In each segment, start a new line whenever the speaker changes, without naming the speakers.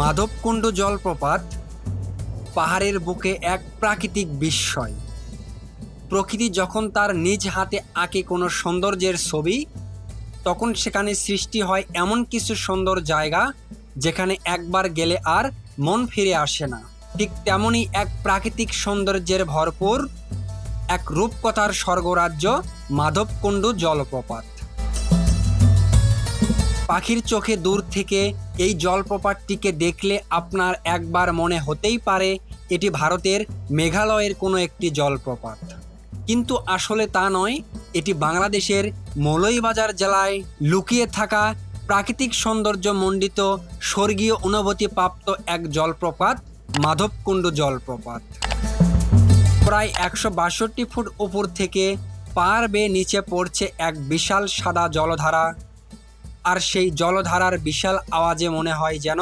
মাধবকুণ্ড জলপ্রপাত পাহাড়ের বুকে এক প্রাকৃতিক বিস্ময়। প্রকৃতি যখন তার নিজ হাতে আঁকে কোনো সৌন্দর্যের ছবি, তখন সেখানে সৃষ্টি হয় এমন কিছু সুন্দর জায়গা যেখানে একবার গেলে আর মন ফিরে আসে না। ঠিক তেমনই এক প্রাকৃতিক সৌন্দর্যের ভরপুর এক রূপকথার স্বর্গরাজ্য মাধবকুণ্ড জলপ্রপাত। পাখির চোখে দূর থেকে এই জলপ্রপাতটিকে দেখলে আপনার একবার মনে হতেই পারে এটি ভারতের মেঘালয়ের কোনো একটি জলপ্রপাত। কিন্তু আসলে তা নয়, এটি বাংলাদেশের মৌলইবাজার জেলায় লুকিয়ে থাকা প্রাকৃতিক সৌন্দর্য মণ্ডিত স্বর্গীয় অনুভূতি প্রাপ্ত এক জলপ্রপাত, মাধবকুণ্ড জলপ্রপাত। প্রায় একশো বাষট্টি ফুট উপর থেকে পাহাড় বেয়ে নিচে পড়ছে এক বিশাল সাদা জলধারা। আর সেই জলধারার বিশাল আওয়াজে মনে হয় যেন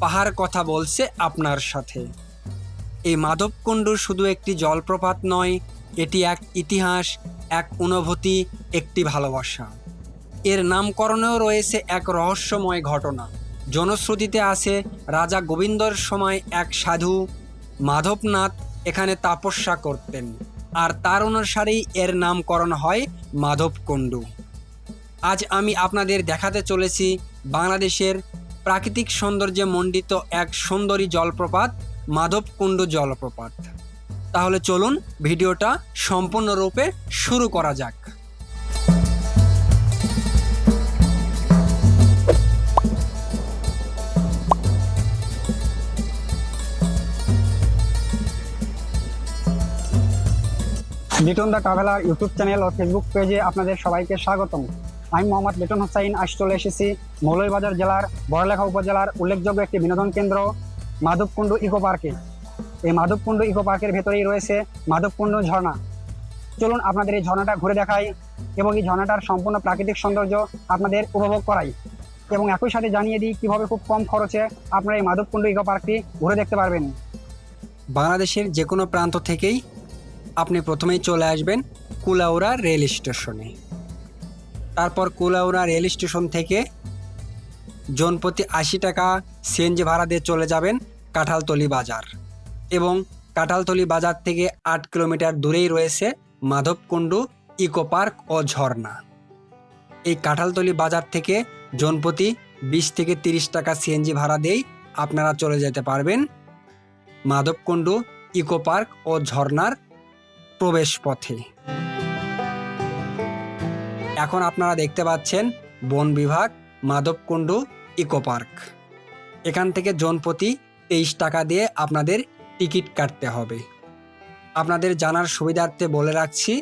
পাহাড় কথা বলছে আপনার সাথে। এই মাধবকুণ্ড শুধু একটি জলপ্রপাত নয়, এটি এক ইতিহাস, এক অনুভূতি, একটি ভালোবাসা। এর নামকরণেও রয়েছে এক রহস্যময় ঘটনা। জনশ্রুতিতে আছে, রাজা গোবিন্দর সময় এক সাধু মাধবনাথ এখানে তাপস্যা করতেন। আর তার অনুসারেই এর নামকরণ হয় মাধবকুণ্ডু। আজ আমি আপনাদের দেখাতে চলেছি বাংলাদেশের প্রাকৃতিক সৌন্দর্যে মণ্ডিত এক সুন্দরী জলপ্রপাত, মাধবকুণ্ড জলপ্রপাত। তাহলে চলুন ভিডিওটা সম্পূর্ণরূপে শুরু করা যাক।
Liton the traveller YouTube channel O Facebook পেজে আপনাদের সবাইকে স্বাগতম। আমি মোহাম্মদ লিটন হোসাইন আজ চলে এসেছি মৌলভীবাজার জেলার বড়লেখা উপজেলার উল্লেখযোগ্য একটি বিনোদন কেন্দ্র, মাধবকুণ্ড ইকো পার্কে এই মাধবকুণ্ড ইকো পার্কের ভেতরেই রয়েছে মাধবকুণ্ড ঝর্ণা। চলুন আপনাদের এই ঝর্ণাটা ঘুরে দেখাই এবং এই ঝর্ণাটার সম্পূর্ণ প্রাকৃতিক সৌন্দর্য আপনাদের উপভোগ করাই। এবং একই সাথে জানিয়ে দিই কীভাবে খুব কম খরচে আপনারা এই মাধবকুণ্ড ইকো পার্কটি ঘুরে দেখতে পারবেন।
বাংলাদেশের যে কোনো প্রান্ত থেকেই আপনি প্রথমেই চলে আসবেন কুলাউড়া রেল স্টেশনে। তারপর কুলাউড়া রেল স্টেশন থেকে জনপ্রতি আশি টাকা সিএনজি ভাড়া দিয়ে চলে যাবেন কাঁঠালতলি বাজার এবং কাঁঠালতলি বাজার থেকে আট কিলোমিটার দূরেই রয়েছে মাধবকুণ্ডু, ইকো পার্ক ও ঝর্ণা। এই কাঁঠালতলি বাজার থেকে জনপ্রতি বিশ থেকে তিরিশ টাকা সিএনজি ভাড়া দিয়েই আপনারা চলে যেতে পারবেন মাধবকুণ্ডু, ইকো পার্ক ও ঝর্ণার প্রবেশ পথে এখন আপনারা দেখতে পাচ্ছেন বন বিভাগ, মাধবকুণ্ডু, ইকো পার্ক। এখান থেকে জনপ্রতি তেইশ টাকা দিয়ে আপনাদের টিকিট কাটতে হবে। আপনাদের জানার সুবিধার্থে বলে রাখছি,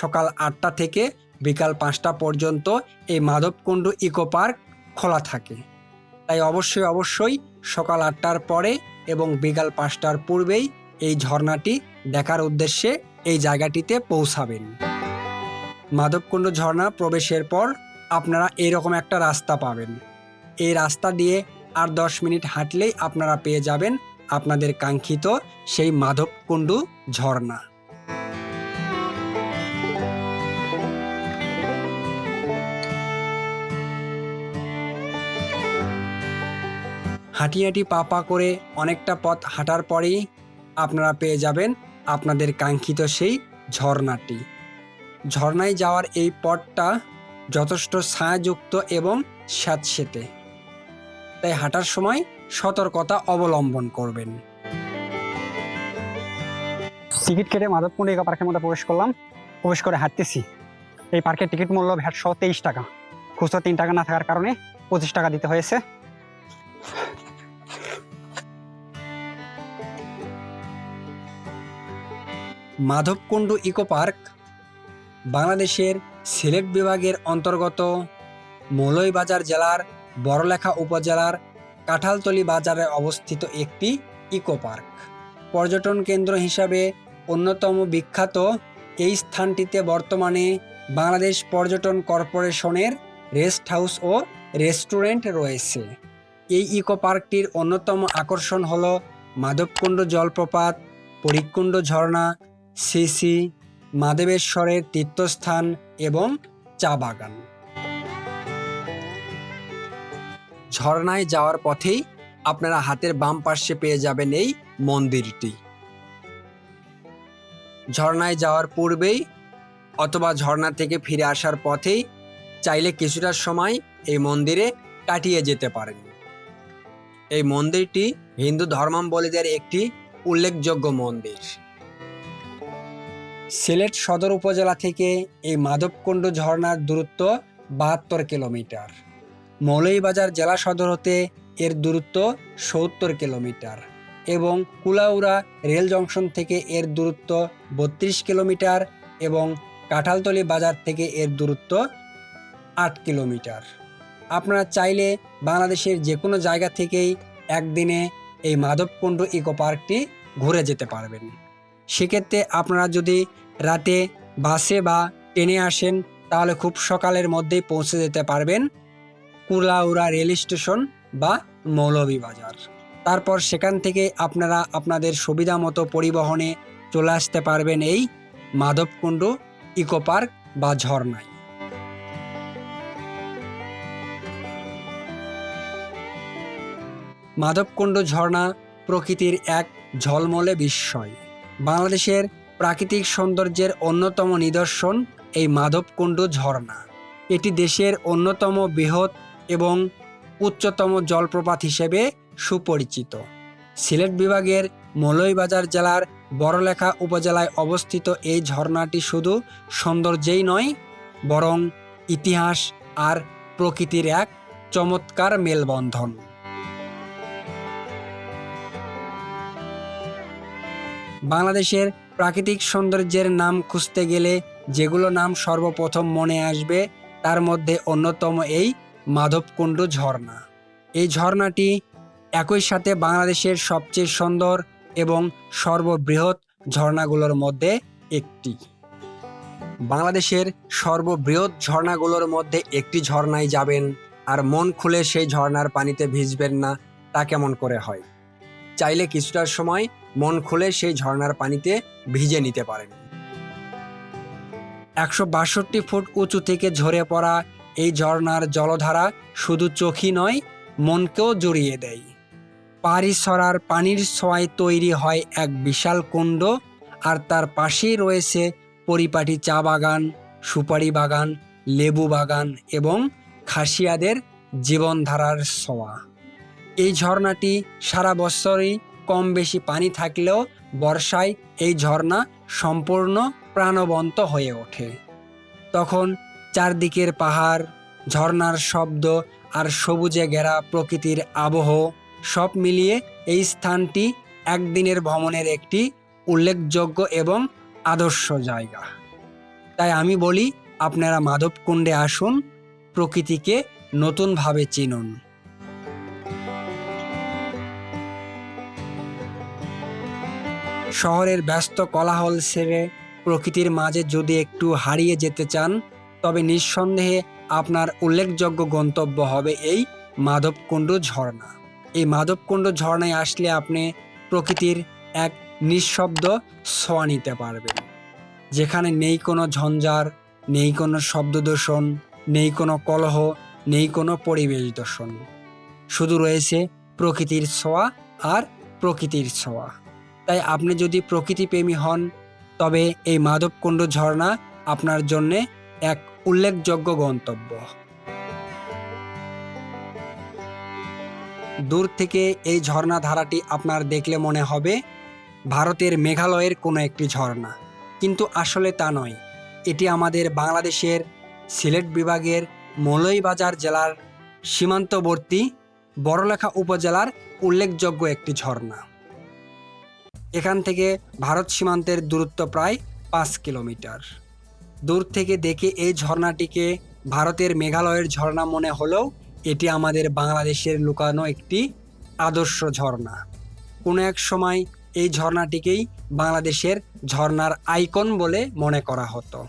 সকাল আটটা থেকে বিকাল পাঁচটা পর্যন্ত এই মাধবকুণ্ডু ইকো পার্ক খোলা থাকে। তাই অবশ্যই অবশ্যই সকাল আটটার পরে এবং বিকাল পাঁচটার পূর্বেই এই ঝর্ণাটি দেখার উদ্দেশ্যে এই জায়গাটিতে পৌঁছাবেন। মাধবকুণ্ড ঝর্ণা প্রবেশের পর আপনারা এরকম একটা রাস্তা পাবেন। এই রাস্তা দিয়ে আর দশ মিনিট হাঁটলেই আপনারা পেয়ে যাবেন আপনাদের কাঙ্ক্ষিত সেই মাধবকুণ্ডু ঝর্ণা। হাঁটি হাঁটি পা পা করে অনেকটা পথ হাঁটার পরেই আপনারা পেয়ে যাবেন আপনাদের কাঙ্ক্ষিত সেই ঝর্ণাটি। ঝর্ণায় যাওয়ার এই পথটা যথেষ্ট ছায়াযুক্ত এবং স্যাঁতসেঁতে। তাই হাঁটার সময় সতর্কতা অবলম্বন করবেন।
টিকিট কেটে মাধবকুণ্ড ইকো পার্কের মধ্যে প্রবেশ করলাম। প্রবেশ করে হাঁটতেছি। এই পার্কের টিকিট মূল্য ভ্যাট সহ তেইশ টাকা। খুচরো তিন টাকা না থাকার কারণে পঁচিশ টাকা দিতে হয়েছে।
মাধবকুণ্ডু ইকো পার্ক বাংলাদেশের সিলেট বিভাগের অন্তর্গত মৌলইবাজার জেলার বড়লেখা উপজেলার কাঁঠালতলি বাজারে অবস্থিত একটি ইকো পার্ক। পর্যটন কেন্দ্র হিসাবে অন্যতম বিখ্যাত এই স্থানটিতে বর্তমানে বাংলাদেশ পর্যটন কর্পোরেশনের রেস্ট হাউস ও রেস্টুরেন্ট রয়েছে। এই ইকো পার্কটির অন্যতম আকর্ষণ হল মাধবকুণ্ড জলপ্রপাত, পরিকুণ্ড ঝর্ণা সিসি মাদেবেশ্বরের তীর্থস্থান এবং চা বাগান। ঝর্ণায় যাওয়ার পথেই আপনারা হাতের বাম পাশে পেয়ে যাবেন এই মন্দিরটি। ঝর্ণায় যাওয়ার পূর্বেই অথবা ঝর্ণা থেকে ফিরে আসার পথেই চাইলে কিছুটা সময় এই মন্দিরে কাটিয়ে যেতে পারেন। এই মন্দিরটি হিন্দু ধর্মাবলীদের একটি উল্লেখযোগ্য মন্দির। সিলেট সদর উপজেলা থেকে এই মাধবকুণ্ড ঝর্ণার দূরত্ব বাহাত্তর কিলোমিটার। মৌলভীবাজার জেলা সদর হতে এর দূরত্ব সত্তর কিলোমিটার এবং কুলাউড়া রেল জংশন থেকে এর দূরত্ব বত্রিশ কিলোমিটার এবং কাঁঠালতলি বাজার থেকে এর দূরত্ব আট কিলোমিটার। আপনারা চাইলে বাংলাদেশের যে কোনো জায়গা থেকেই একদিনে এই মাধবকুণ্ড ইকো পার্কটি ঘুরে যেতে পারবেন। সেক্ষেত্রে আপনারা যদি রাতে বাসে বা ট্রেনে আসেন, তাহলে খুব সকালের মধ্যেই পৌঁছে যেতে পারবেন কুলাউড়া রেল স্টেশন বা মৌলভীবাজার তারপর সেখান থেকে আপনারা আপনাদের সুবিধা মতো পরিবহনে চলে আসতে পারবেন এই মাধবকুণ্ড ইকো পার্ক বা ঝর্ণায়। মাধবকুণ্ড ঝর্ণা প্রকৃতির এক ঝলমলে বিস্ময়। বাংলাদেশের প্রাকৃতিক সৌন্দর্যের অন্যতম নিদর্শন এই মাধবকুণ্ড ঝর্ণা। এটি দেশের অন্যতম বৃহৎ এবং উচ্চতম জলপ্রপাত হিসেবে সুপরিচিত। সিলেট বিভাগের মৌলভীবাজার জেলার বড়লেখা উপজেলায় অবস্থিত এই ঝর্ণাটি শুধু সৌন্দর্যেই নয়, বরং ইতিহাস আর প্রকৃতির এক চমৎকার মেলবন্ধন। বাংলাদেশের প্রাকৃতিক সৌন্দর্যের নাম খুঁজতে গেলে যেগুলো নাম সর্বপ্রথম মনে আসবে, তার মধ্যে অন্যতম এই মাধবকুণ্ড ঝর্ণা। এই ঝর্ণাটি একই সাথে বাংলাদেশের সবচেয়ে সুন্দর এবং সর্ববৃহৎ ঝর্ণাগুলোর মধ্যে একটি। বাংলাদেশের সর্ববৃহৎ ঝর্ণাগুলোর মধ্যে একটি ঝর্ণায় যাবেন আর মন খুলে সেই ঝর্ণার পানিতে ভিজবেন না, তা কেমন করে হয়? চাইলে কিছুটা সময় মন খুলে সেই ঝর্ণার পানিতে ভিজে নিতে পারেন। একশো বাষট্টি ফুট উঁচু থেকে ঝরে পড়া এই ঝর্ণার জলধারা শুধু চোখই নয়, মনকেও জড়িয়ে দেয়। পাহাড়ি সরার পানির ছোঁয়ায় তৈরি হয় এক বিশাল কুণ্ড আর তার পাশেই রয়েছে পরিপাটি চা বাগান, সুপারি বাগান, লেবু বাগান এবং খাসিয়াদের জীবনধারার ছোঁয়া। এই ঝর্ণাটি সারা বছরই কম বেশি পানি থাকলেও বর্ষায় এই ঝর্ণা সম্পূর্ণ প্রাণবন্ত হয়ে ওঠে। তখন চারদিকের পাহাড়, ঝর্ণার শব্দ আর সবুজে ঘেরা প্রকৃতির আবহ সব মিলিয়ে এই স্থানটি একদিনের ভ্রমণের একটি উল্লেখযোগ্য এবং আদর্শ জায়গা। তাই আমি বলি, আপনারা মাধবকুণ্ডে আসুন, প্রকৃতিকে নতুনভাবে চিনুন। শহরের ব্যস্ত কোলাহল সেরে প্রকৃতির মাঝে যদি একটু হারিয়ে যেতে চান, তবে নিঃসন্দেহে আপনার উল্লেখযোগ্য গন্তব্য হবে এই মাধবকুণ্ড ঝর্ণা। এই মাধবকুণ্ড ঝর্ণায় আসলে আপনি প্রকৃতির এক নিঃশব্দ ছোঁয়া নিতে পারবেন। যেখানে নেই কোনো ঝঞ্ঝার, নেই কোনো শব্দ দূষণ, নেই কোনো কলহ, নেই কোনো পরিবেশ দূষণ। শুধু রয়েছে প্রকৃতির ছোঁয়া আর প্রকৃতির ছোঁয়া। তাই আপনি যদি প্রকৃতিপ্রেমী হন, তবে এই মাধবকুণ্ড ঝর্ণা আপনার জন্যে এক উল্লেখযোগ্য গন্তব্য। দূর থেকে এই ঝর্ণা ধারাটি আপনার দেখলে মনে হবে, ভারতের মেঘালয়ের কোনো একটি ঝর্ণা। কিন্তু আসলে তা নয়। এটি আমাদের বাংলাদেশের সিলেট বিভাগের মৌলভীবাজার জেলার সীমান্তবর্তী বড়লেখা উপজেলার উল্লেখযোগ্য একটি ঝর্ণা। এখান থেকে ভারত সীমান্তের দূরত্ব প্রায় পাঁচ কিলোমিটার। দূর থেকে দেখে এই ঝর্ণাটিকে ভারতের মেঘালয়ের ঝর্ণা মনে হলেও এটি আমাদের বাংলাদেশের লুকানো একটি আদর্শ ঝর্ণা। কোনো এক সময় এই ঝর্ণাটিকেই বাংলাদেশের ঝর্ণার আইকন বলে মনে করা হতো।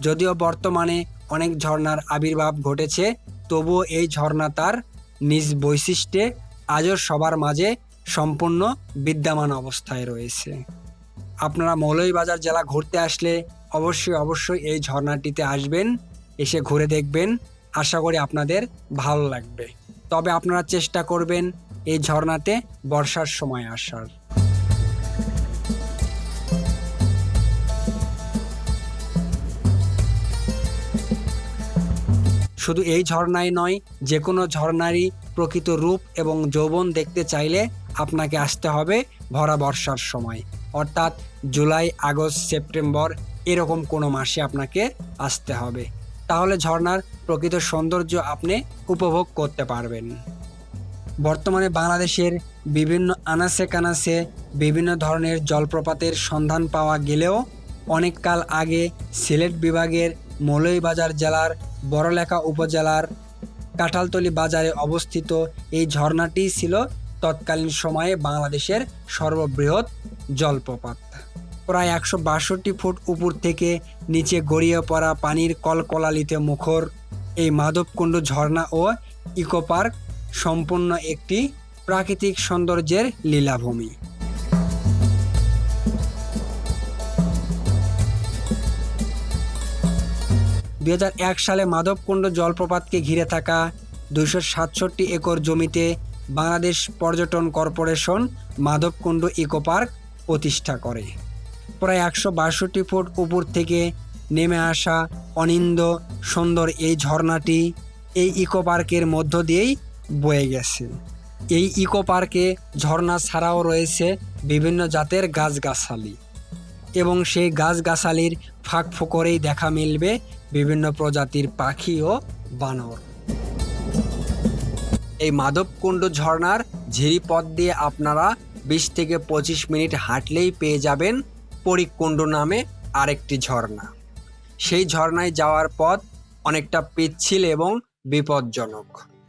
যদিও বর্তমানে অনেক ঝর্ণার আবির্ভাব ঘটেছে, তবুও এই ঝর্ণা তার নিজ বৈশিষ্ট্যে আজও সবার মাঝে সম্পূর্ণ বিদ্যমান অবস্থায় রয়েছে। আপনারা মৌলভীবাজার জেলা ঘুরতে আসলে অবশ্যই অবশ্যই এই ঝর্ণাটিতে আসবেন, এসে ঘুরে দেখবেন। আশা করি আপনাদের ভালো লাগবে। তবে আপনারা চেষ্টা করবেন এই ঝর্ণাতে বর্ষার সময় আসার। শুধু এই ঝর্ণাই নয় যে কোনো ঝর্ণারই প্রকৃত রূপ এবং যৌবন দেখতে চাইলে আপনাকে আসতে হবে ভরা বর্ষার সময়। অর্থাৎ জুলাই, আগস্ট, সেপ্টেম্বর এরকম কোনো মাসে আপনাকে আসতে হবে। তাহলে ঝর্ণার প্রকৃত সৌন্দর্য আপনি উপভোগ করতে পারবেন। বর্তমানে বাংলাদেশের বিভিন্ন আনাসে কানাসে বিভিন্ন ধরনের জলপ্রপাতের সন্ধান পাওয়া গেলেও অনেক কাল আগে সিলেট বিভাগের মৌলভীবাজার জেলার বড়লেখা উপজেলার কাঁঠালতলি বাজারে অবস্থিত এই ঝর্ণাটি ছিল তৎকালীন সময়ে বাংলাদেশের সর্ববৃহৎ জলপ্রপাত। প্রায় একশো বাষট্টি ফুট উপর থেকে নিচে গড়িয়ে পড়া পানির কলকলালিতে মুখর, এই মাধবকুণ্ড ঝর্ণা ও ইকো পার্ক সম্পূর্ণ একটি প্রাকৃতিক সৌন্দর্যের লীলাভূমি। দুই হাজার এক সালে মাধবকুণ্ড জলপ্রপাতকে ঘিরে থাকা দুইশো সাতষট্টি একর জমিতে বাংলাদেশ পর্যটন কর্পোরেশন মাধবকুণ্ড ইকো পার্ক প্রতিষ্ঠা করে। প্রায় একশো বাষট্টি ফুট উপর থেকে নেমে আসা অনিন্দ সুন্দর এই ঝর্ণাটি এই ইকো পার্কের মধ্য দিয়েই বয়ে গেছে। এই ইকো পার্কে ঝর্ণা ছাড়াও রয়েছে বিভিন্ন জাতের গাছগাছালি এবং সেই গাছগাছালির ফাঁক ফোকরেই দেখা মিলবে বিভিন্ন প্রজাতির পাখি ও বানর। এই মাধবকুণ্ড ঝর্ণার ঝিরি পথ দিয়ে আপনারা বিশ থেকে পঁচিশ মিনিট হাঁটলেই পেয়ে যাবেন পরিকুণ্ড নামে আরেকটি ঝর্ণা। সেই ঝর্ণায় যাওয়ার পথ অনেকটা পিচ্ছিল এবং বিপজ্জনক।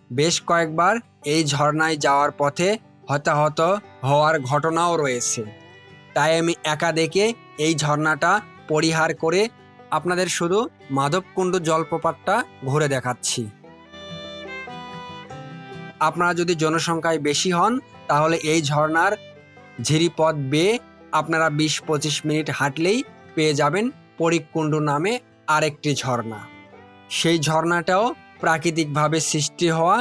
বেশ কয়েকবার এই ঝর্ণায় যাওয়ার পথে হতাহত হওয়ার ঘটনাও রয়েছে। তাই আমি একা দেখে এই ঝর্ণাটা পরিহার করে আপনাদের শুধু মাধবকুণ্ড জলপ্রপাতটা ঘুরে দেখাচ্ছি। আপনারা যদি জনসংখ্যায় বেশি হন, তাহলে এই ঝর্ণার ঝিরিপথ বেয়ে আপনারা বিশ পঁচিশ মিনিট হাঁটলেই পেয়ে যাবেন পরিকুণ্ড নামে আরেকটি ঝর্ণা। সেই ঝর্ণাটাও প্রাকৃতিকভাবে সৃষ্টি হওয়া,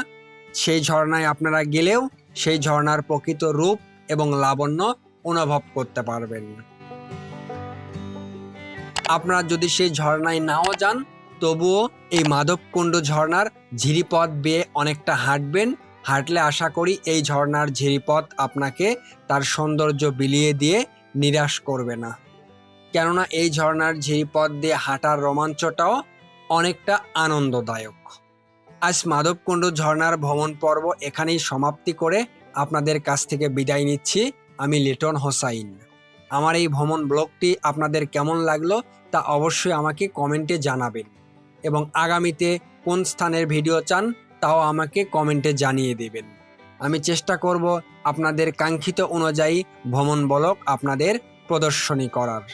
সেই ঝর্ণায় আপনারা গেলেও সেই ঝর্ণার প্রকৃত রূপ এবং লাবণ্য অনুভব করতে পারবেন। আপনারা যদি সেই ঝর্ণায় নাও যান তবুও এই মাধবকুণ্ড ঝর্ণার ঝিরিপথ বেয়ে অনেকটা হাঁটবেন, হাঁটলে আশা করি এই ঝর্ণার ঝিরিপথ আপনাকে তার সৌন্দর্য বিলিয়ে দিয়ে নিরাশ করবে না। কেননা এই ঝর্নার ঝিরিপথ দিয়ে হাঁটার রোমাঞ্চটাও অনেকটা আনন্দদায়ক। আজ মাধবকুণ্ড ঝর্নার ভ্রমণ পর্ব এখানেই সমাপ্তি করে আপনাদের কাছ থেকে বিদায় নিচ্ছি। আমি লিটন হোসাইন। আমার এই ভ্রমণ ব্লগটি আপনাদের কেমন লাগল তা অবশ্যই আমাকে কমেন্টে জানাবেন। এবং আগামীতে কোন স্থানের ভিডিও চান তাও আমাকে কমেন্টে জানিয়ে দেবেন। আমি চেষ্টা করব আপনাদের কাঙ্ক্ষিত অনুযায়ী ভ্রমণ বলক আপনাদের প্রদর্শনী করার।